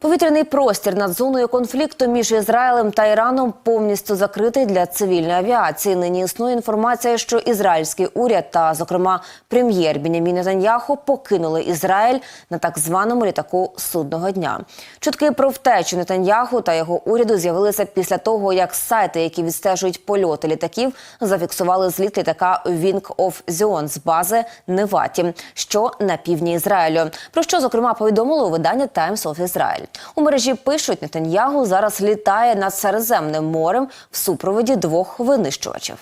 Повітряний простір над зоною конфлікту між Ізраїлем та Іраном повністю закритий для цивільної авіації. Нині існує інформація, що ізраїльський уряд та, зокрема, прем'єр Бінямін Нетаньяху покинули Ізраїль на так званому літаку судного дня. Чутки про втечу Нетаньяху та його уряду з'явилися після того, як сайти, які відстежують польоти літаків, зафіксували зліт літака Wing of Zion з бази Неваті, що на півдні Ізраїлю. Про що зокрема повідомило видання Times of Israel. У мережі пишуть, Нетаньягу зараз літає над Середземним морем в супроводі двох винищувачів.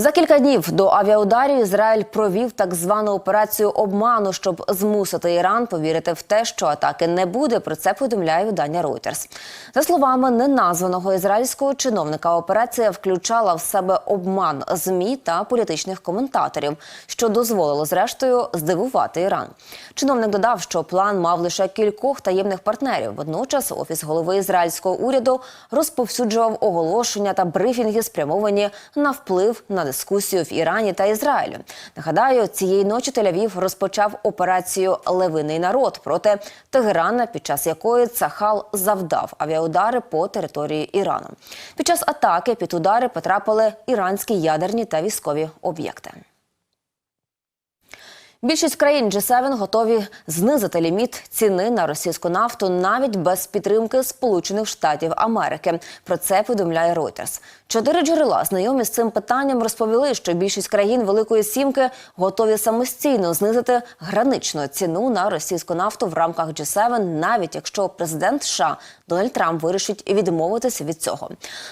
За кілька днів до авіаударів Ізраїль провів так звану операцію обману, щоб змусити Іран повірити в те, що атаки не буде. Про це повідомляє видання Reuters. За словами неназваного ізраїльського чиновника, операція включала в себе обман змі та політичних коментаторів, що дозволило зрештою здивувати Іран. Чиновник додав, що план мав лише кількох таємних партнерів. Водночас офіс голови ізраїльського уряду розповсюджував оголошення та брифінги, спрямовані на вплив на дискусію в Ірані та Ізраїлю. Нагадаю, цієї ночі Тель-Авів розпочав операцію Левиний народ проти Тегерана, під час якої Цахал завдав авіаудари по території Ірану. Під час атаки під удари потрапили іранські ядерні та військові об'єкти. Більшість країн G7 готові знизити ліміт ціни на російську нафту навіть без підтримки Сполучених Штатів Америки. Про це повідомляє Reuters. Чотири джерела знайомі з цим питанням розповіли, що більшість країн Великої Сімки готові самостійно знизити граничну ціну на російську нафту в рамках G7, навіть якщо президент США Дональд Трамп вирішить відмовитися від цього.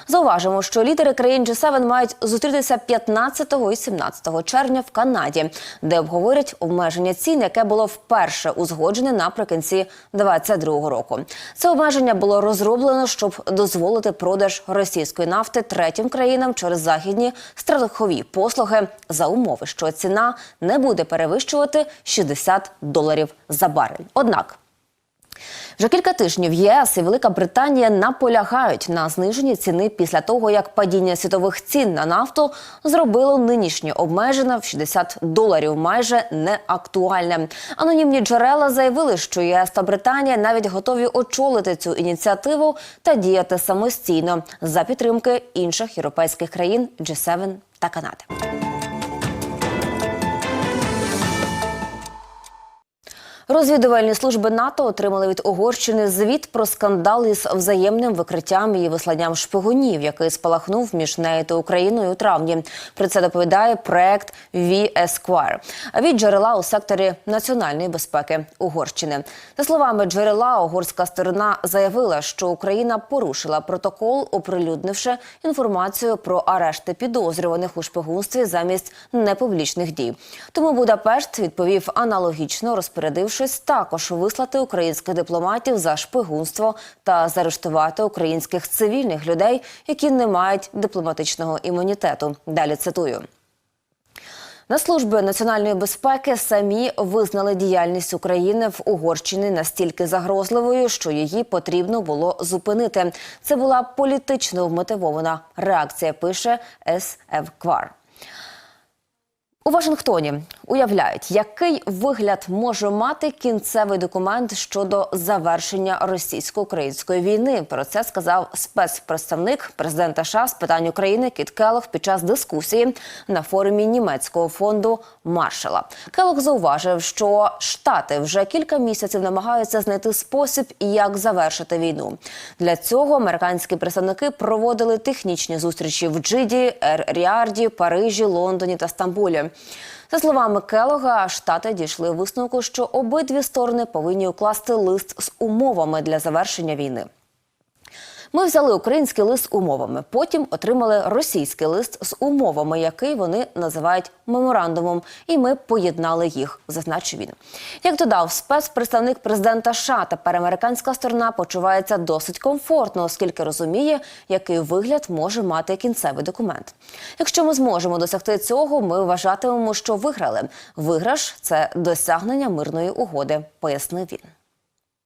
Зауважимо, що лідери країн G7 мають зустрітися 15 і 17 червня в Канаді, де обговорять обмеження цін, яке було вперше узгоджене наприкінці 2022 року. Це обмеження було розроблено, щоб дозволити продаж російської нафти третім країнам через західні страхові послуги за умови, що ціна не буде перевищувати 60 доларів за барель. Однак. Вже кілька тижнів ЄС і Велика Британія наполягають на зниженні ціни після того, як падіння світових цін на нафту зробило нинішнє обмеження в 60 доларів майже неактуальне. Анонімні джерела заявили, що ЄС та Британія навіть готові очолити цю ініціативу та діяти самостійно за підтримки інших європейських країн G7 та Канади. Розвідувальні служби НАТО отримали від Угорщини звіт про скандал із взаємним викриттям і висланням шпигунів, який спалахнув між нею та Україною у травні. Про це доповідає проект V-Esquire від джерела у секторі національної безпеки Угорщини. За словами джерела, угорська сторона заявила, що Україна порушила протокол, оприлюднивши інформацію про арешти підозрюваних у шпигунстві замість непублічних дій. Тому Будапешт відповів аналогічно, розпорядившись також вислати українських дипломатів за шпигунство та заарештувати українських цивільних людей, які не мають дипломатичного імунітету. Далі цитую. На служби національної безпеки самі визнали діяльність України в Угорщині настільки загрозливою, що її потрібно було зупинити. Це була політично вмотивована реакція. Пише СФ Квар. У Вашингтоні уявляють, який вигляд може мати кінцевий документ щодо завершення російсько-української війни. Про це сказав спецпредставник президента США з питань України Кіт Келох під час дискусії на форумі німецького фонду Маршала. Келох зауважив, що Штати вже кілька місяців намагаються знайти спосіб, як завершити війну. Для цього американські представники проводили технічні зустрічі в Джиді, Ер-Ріарді, Парижі, Лондоні та Стамбулі. За словами Келога, штати дійшли висновку, що обидві сторони повинні укласти лист з умовами для завершення війни. Ми взяли український лист умовами, потім отримали російський лист з умовами, який вони називають меморандумом, і ми поєднали їх, зазначив він. Як додав спецпредставник президента США, тепер американська сторона почувається досить комфортно, оскільки розуміє, який вигляд може мати кінцевий документ. Якщо ми зможемо досягти цього, ми вважатимемо, що виграли. Виграш це досягнення мирної угоди, пояснив він.